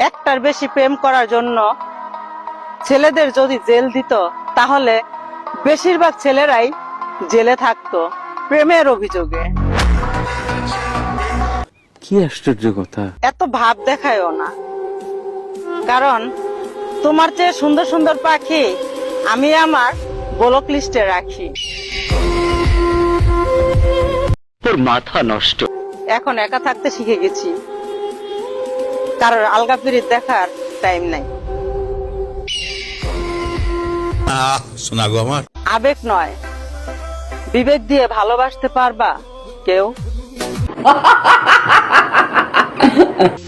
একটার বেশি প্রেম করার জন্য ছেলেদের যদি জেল দিত তাহলে বেশিরভাগ ছেলেরাই জেলে থাকতো প্রেমের অভিযোগে। কি আশ্চর্য কথা। এত ভাব দেখায়ও না। কারণ তোমার চেয়ে সুন্দর সুন্দর পাখি আমি আমার গোলক লিস্টে রাখি। তোর মাথা নষ্ট। এখন একা থাকতে শিখে গেছি। কারোর আলগা পিরিত দেখার টাইম নাই। শোনা গো আমার। আবেগ নয়। বিবেক দিয়ে ভালোবাসতে পারবা কেউ।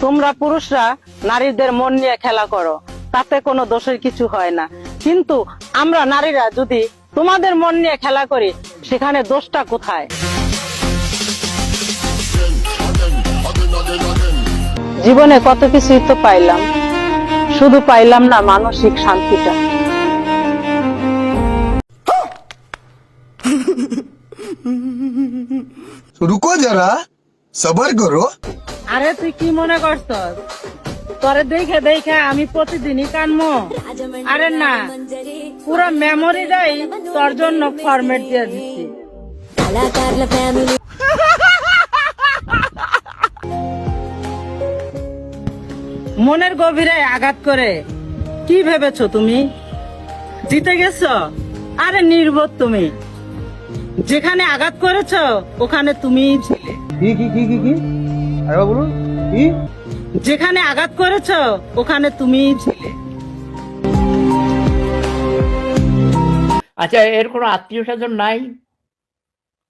তোমরা পুরুষরা নারীদের মন নিয়ে খেলা করো তাতে কোনো দোষের কিছু হয় না। কিন্তু আমরা নারীরা যদি তোমাদের মন নিয়ে খেলা করি সেখানে দোষটা কোথায়? জীবনে কত কিছুই তো পাইলাম। শুধু পাইলাম না মানসিক শান্তিটা। রুকো যারা সবার করো। আরে তুই কি মনে করছস? তোরে দেখে দেখে আমি প্রতিদিনই কানমো। আরে না পুরো মেমোরি দেয় তোর জন্য ফরমেট দিয়ে দিচ্ছি। মনের গভীরে আঘাত করে। কি ভেবেছো তুমি? জিতে গেছো? আরে নির্বোধ তুমি। যেখানে আঘাত করেছ ওখানে তুমিই ছিলে। কি কি কি কি কি? আরে বলুন কি? যেখানে আঘাত করেছ ওখানে তুমিই ছিলে। আচ্ছা এর কোনো আত্মীয় স্বজন নাই?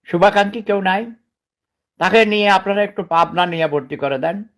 শুভাকাঙ্ক্ষী কেউ নাই? তাকে নিয়ে আপনারা একটু পাবনা নিয়ে ভর্তি করে দেন।